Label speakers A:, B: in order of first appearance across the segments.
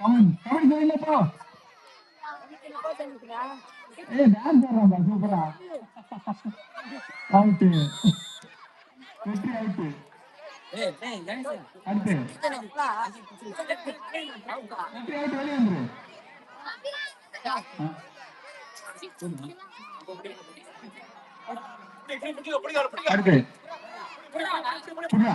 A: Come on kabaddi சொல்லுங்க போ. ஏய் டான்ஸ் ஆடுறான்பா சூப்பரா. அவுட் வெற்றி அவுட் அடுத்து. வெற்றி அவுட் வெளியே வந்துரு. அடுத்து. புரியா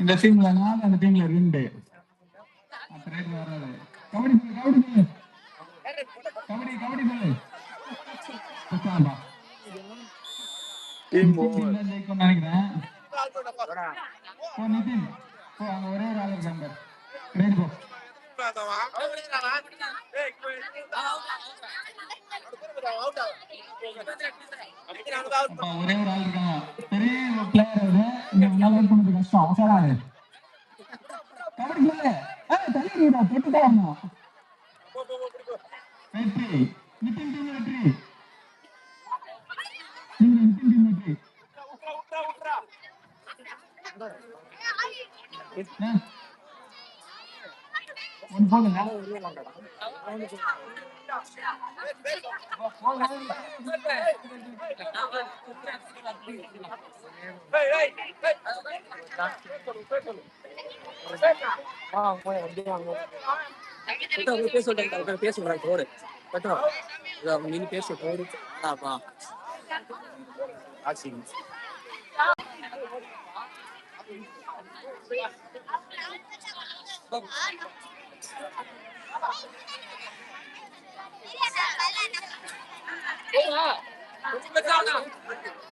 A: இந்த டீம்ல நாலு அந்த டீம்ல ரெண்டு. வராது. கபடி கபடி கபடி. கபடி சொல்லு
B: டீம்
A: நினைக்கிறேன்? நிதின் அங்க ஒரே ஒரு ஆள் இருக்காங்க ரைட் போ. ஒரே ஒரு ஆள் இருக்காங்க பெரிய பிளேயர் அவரு இங்க உன்னால வெயிட் பண்ணது கஷ்டம். அவசராது கபடி சொல்லு ஏய் தள்ளி விடுடா தொட்டு தான் வரணும். Vetri. Nitin team Vetri team Nitin team Vetri என்ன? ஒண்ணு போதுங்க
C: Hãy subscribe cho kênh Vâng. Đúng rồi. Đúng rồi. Đúng rồi.